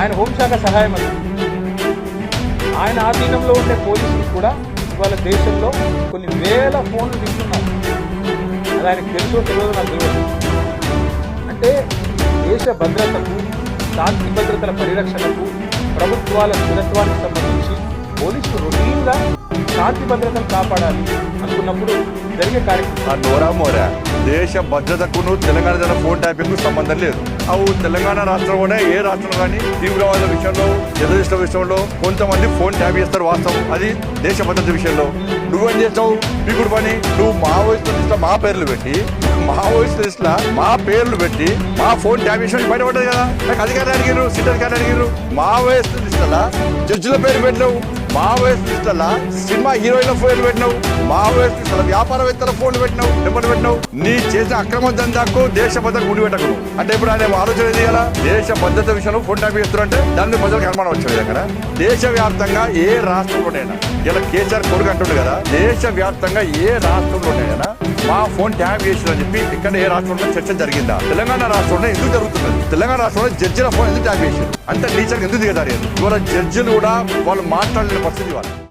ఆయన హోంశాఖ సహాయ మంత్రి ఆయన ఆధీనంలో ఉండే పోలీసులు కూడా ఇవాళ దేశంలో కొన్ని వేల ఫోన్లు తీసుకున్నారు. అది ఆయనకు తెలుసో తెలియదు నాకు తెలియదు. అంటే దేశ భద్రతకు శాంతి భద్రతల పరిరక్షణకు ప్రభుత్వాల స్థిరత్వానికి సంబంధించి పోలీసులు రొటీన్గా శాంతి భద్రతను కాపాడాలి అనుకున్నప్పుడు జరిగే కార్యక్రమం. నోరా మోరా దేశ భద్రతకును తెలంగాణ జన ఫోన్ ట్యాపింగ్కు సంబంధం లేదు. అవు తెలంగాణ రాష్ట్రంలోనే ఏ రాష్ట్రంలో కానీ తీవ్రవాద విషయంలో టెర్రరిస్టుల విషయంలో కొంతమంది ఫోన్ ట్యాప్ చేస్తారు వాస్తవం. అది దేశ భద్రత విషయంలో. నువ్వేం చేస్తావు? ఇప్పుడు పని. నువ్వు మావోయిస్ట్ లిస్ట్ మా పేర్లు పెట్టి మావోయిస్ట్ లిస్ట్ మా పేర్లు పెట్టి మా ఫోన్ ట్యాప్ చేసిన బయటపడ్డది కదా. నాకు అధికారులు అడిగారు సిట్ అధికారులు అడిగారు మావోయిస్ట్ లిస్టుల జడ్జిల పేరు పెట్టినావు. మావోయిస్టుల సినిమా హీరోయిన్ల ఫోన్లు పెట్టినావు. మావోయిస్టుల వ్యాపారవేత్తల ఫోన్లు పెట్టినావు నెంబర్లు పెట్టినావు. నీ చేసిన అక్రమ దందాకు దేశ భద్రత గుడి పెట్టకు అంటే ఇప్పుడు ఆయన ఆలోచన చేయాలా దేశ భద్రత విషయంలో ఫోన్ ట్యాప్ చేస్తున్నారంటే దాన్ని ప్రజలకు అనుమానం వచ్చింది అక్కడ దేశవ్యాప్తంగా ఏ రాష్ట్రంలోనైనా ఇలా కేసీఆర్ కొడుకు అంటుండు కదా దేశవ్యాప్తంగా ఏ రాష్ట్రంలోనైనా మా ఫోన్ ట్యాప్ చేసిందని చెప్పి ఇక్కడ ఏ రాష్ట్రంలో చర్చ జరిగిందా? తెలంగాణ రాష్ట్రంలో ఎందుకు జరుగుతున్నది? తెలంగాణ రాష్ట్రంలో జడ్జిల ఫోన్ ఎందుకు ట్యాప్ చేశారు అంత టీచర్ ఎందుకు దిగదారు ఇవాళ జడ్జిలు కూడా వాళ్ళు మాట్లాడలేని పరిస్థితి వాళ్ళు.